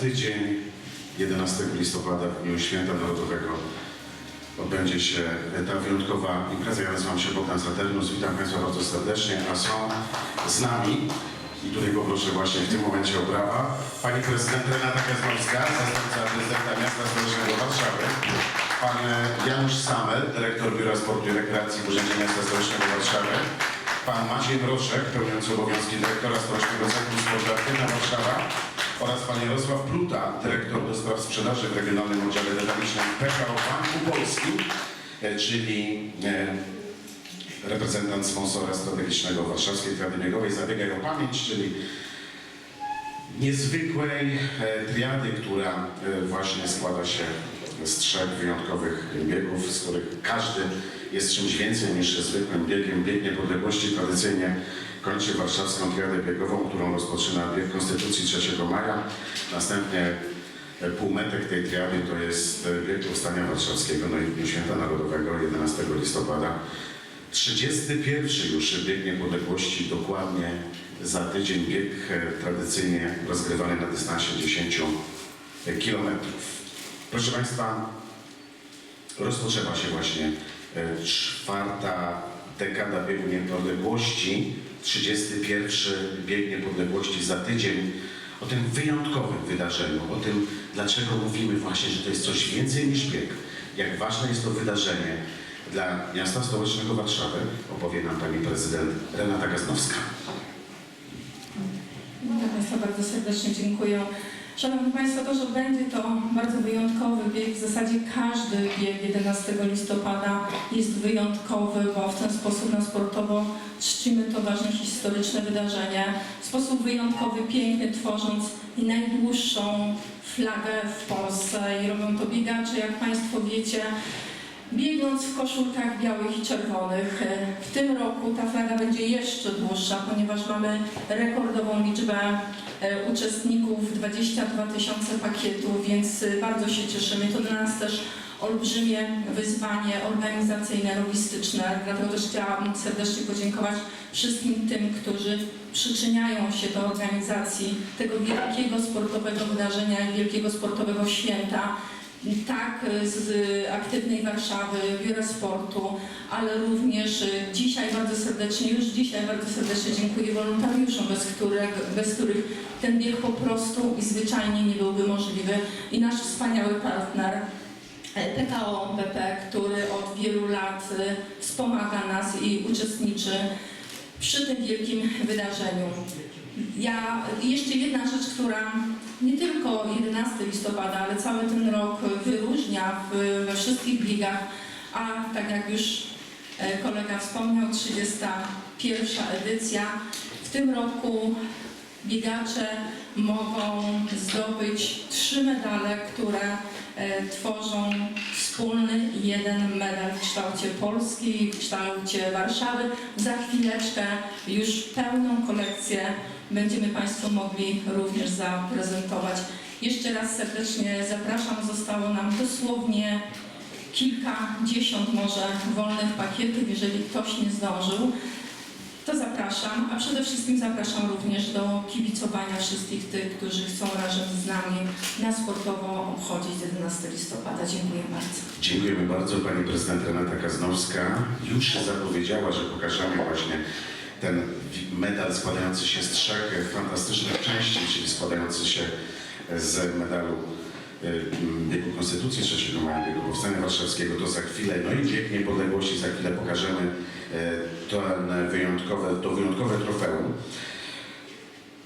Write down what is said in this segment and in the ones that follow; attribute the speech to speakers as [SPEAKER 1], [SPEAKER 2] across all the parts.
[SPEAKER 1] Tydzień 11 listopada w dniu Święta Narodowego odbędzie się ta wyjątkowa impreza. Ja nazywam się Bogdan Saturnus. Witam Państwa bardzo serdecznie, a są z nami i tutaj poproszę właśnie w tym momencie o brawa Pani Prezydent Renata Kazmowska, zastępca prezydenta Miasta Stołecznego Warszawy, Pan Janusz Samer, dyrektor Biura Sportu i Rekreacji w Urzędzie Miasta Stołecznego Warszawy, Pan Maciej Mroczek, pełniący obowiązki dyrektora Stołecznego Centrum Sportu Aktywna Warszawa oraz Pan Jarosław Pluta, dyrektor do spraw sprzedaży w Regionalnym Oddziale Detalicznym PKO Banku Polskim, e, czyli e, reprezentant sponsora strategicznego Warszawskiej Triady Biegowej Zabiegaj o Pamięć, czyli niezwykłej e, triady, która właśnie składa się z trzech wyjątkowych biegów, z których każdy jest czymś więcej niż zwykłym biegiem. Bieg Niepodległości tradycyjnie kończy warszawską triadę biegową, którą rozpoczyna bieg Konstytucji 3 maja. Następnie półmetek tej triady to jest bieg Powstania Warszawskiego, no i Dniu Święta Narodowego 11 listopada. 31 już bieg niepodległości, dokładnie za tydzień bieg e, tradycyjnie rozgrywany na dystansie 10 kilometrów. Proszę Państwa, rozpoczęła się właśnie e, czwarta dekada biegu niepodległości, 31 bieg niepodległości za tydzień. O tym wyjątkowym wydarzeniu, o tym, dlaczego mówimy właśnie, że to jest coś więcej niż bieg, jak ważne jest to wydarzenie dla miasta stołecznego Warszawy, opowie nam pani prezydent Renata Gaznowska.
[SPEAKER 2] Witam Państwa bardzo serdecznie, dziękuję. Szanowni Państwo, to, że będzie to bardzo wyjątkowy bieg, w zasadzie każdy bieg 11 listopada jest wyjątkowy, bo w ten sposób na sportowo czcimy to ważne historyczne wydarzenie. W sposób wyjątkowy, piękny, tworząc najdłuższą flagę w Polsce i robią to biegacze, jak Państwo wiecie, biegnąc w koszulkach białych i czerwonych. W tym roku ta flaga będzie jeszcze dłuższa, ponieważ mamy rekordową liczbę e, uczestników, 22 tysiące pakietów, więc e, bardzo się cieszymy. To dla nas też olbrzymie wyzwanie organizacyjne, logistyczne. Dlatego też chciałabym serdecznie podziękować wszystkim tym, którzy przyczyniają się do organizacji tego wielkiego sportowego wydarzenia i wielkiego sportowego święta. Tak, z aktywnej Warszawy, Biura Sportu, ale również y, dzisiaj bardzo serdecznie, już dzisiaj bardzo serdecznie dziękuję wolontariuszom, bez, których, bez których ten bieg po prostu i zwyczajnie nie byłby możliwy. I nasz wspaniały partner e, PKO BP, który od wielu lat y, wspomaga nas i uczestniczy przy tym wielkim wydarzeniu. Ja, jeszcze jedna rzecz, która nie tylko 11 listopada, ale cały ten rok w, we wszystkich biegach, a tak jak już e, kolega wspomniał, 31 edycja. W tym roku biegacze mogą zdobyć trzy medale, które e, tworzą wspólny jeden medal w kształcie Polski, w kształcie Warszawy. Za chwileczkę już pełną kolekcję będziemy Państwu mogli również zaprezentować. Jeszcze raz serdecznie zapraszam. Zostało nam dosłownie kilkadziesiąt może wolnych pakietów. Jeżeli ktoś nie zdążył, to zapraszam, a przede wszystkim zapraszam również do kibicowania wszystkich tych, którzy chcą razem z nami na sportowo obchodzić 11 listopada. Dziękuję bardzo.
[SPEAKER 1] Dziękujemy bardzo. Pani prezydent Renata Kaznowska już zapowiedziała, że pokażemy właśnie ten medal składający się z trzech fantastycznych części, czyli składający się z medalu y, biegu Konstytucji 3 maja, biegu Powstania Warszawskiego, to za chwilę, no i bieg Niepodległości, za chwilę pokażemy y, to wyjątkowe, to wyjątkowe trofeum.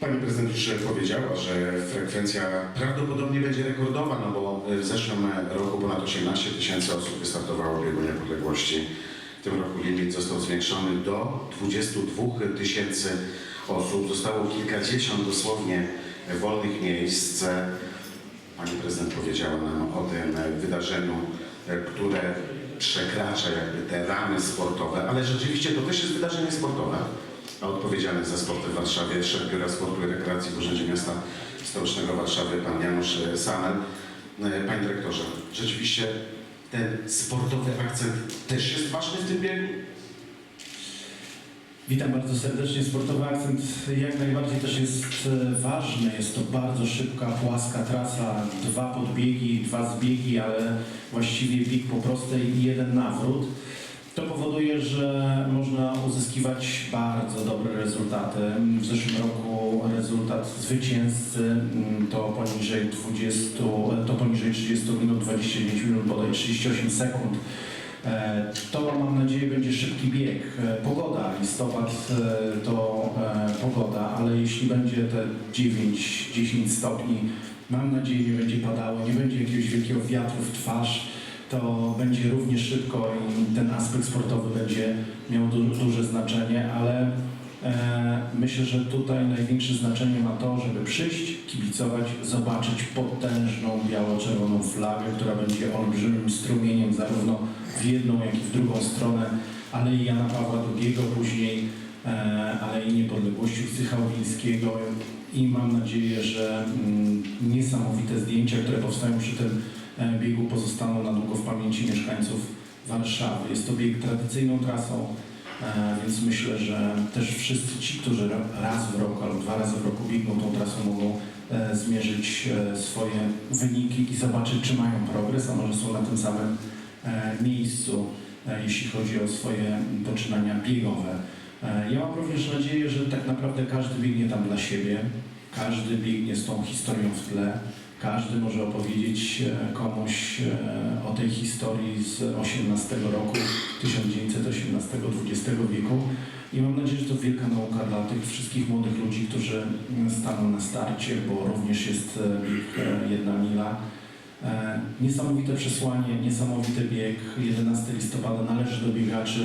[SPEAKER 1] Pani prezydent już powiedziała, że frekwencja prawdopodobnie będzie rekordowa, no bo w zeszłym roku ponad 18 tysięcy osób wystartowało w biegu niepodległości. W tym roku limit został zwiększony do 22 tysięcy osób. Zostało kilkadziesiąt dosłownie wolnych miejsc. Pani prezydent powiedziała nam o tym wydarzeniu, które przekracza jakby te ramy sportowe, ale rzeczywiście to też jest wydarzenie sportowe a odpowiedzialny za sport w Warszawie, szef Biura Sportu i Rekreacji w Urzędzie Miasta Stołecznego Warszawy, pan Janusz Samel. E, Panie dyrektorze, rzeczywiście ten sportowy akcent też jest ważny w tym biegu?
[SPEAKER 3] Witam bardzo serdecznie. Sportowy akcent jak najbardziej też jest e, ważny. Jest to bardzo szybka, płaska trasa, dwa podbiegi, dwa zbiegi, ale właściwie bieg po prostej i jeden nawrót. To powoduje, że można uzyskiwać bardzo dobre rezultaty. W zeszłym roku rezultat zwycięzcy mm, to poniżej 20, to poniżej 30 minut, 29 minut, bodaj 38 sekund. E, To mam nadzieję będzie szybki bieg. E, Pogoda, listopad e, to pogoda, ale jeśli będzie te 9-10 stopni, mam nadzieję nie będzie padało, nie będzie jakiegoś wielkiego wiatru w twarz, to będzie również szybko i ten aspekt sportowy będzie miał du duże znaczenie, ale myślę, że tutaj największe znaczenie ma to, żeby przyjść, kibicować, zobaczyć potężną biało-czerwoną flagę, która będzie olbrzymim strumieniem zarówno w jedną, jak i w drugą stronę Alei Jana Pawła II, później e, Alei Niepodległości Psychałwińskiego i mam nadzieję, że mm, niesamowite zdjęcia, które powstają przy tym e, biegu pozostaną na długo w pamięci mieszkańców Warszawy. Jest to bieg tradycyjną trasą, e, więc myślę, że też wszyscy ci, którzy ra- raz w roku albo dwa razy w roku biegną tą trasą, mogą e, zmierzyć e, swoje wyniki i zobaczyć, czy mają progres, a może są na tym samym e, miejscu, e, jeśli chodzi o swoje poczynania biegowe. E, Ja mam również nadzieję, że tak naprawdę każdy biegnie tam dla siebie, każdy biegnie z tą historią w tle, każdy może opowiedzieć e, komuś e, o tej historii z XVIII roku, 1918-XX wieku. I mam nadzieję, że to wielka nauka dla tych wszystkich młodych ludzi, którzy mm, staną na starcie, bo również jest e, jedna mila. Niesamowite przesłanie, niesamowity bieg. 11 listopada należy do biegaczy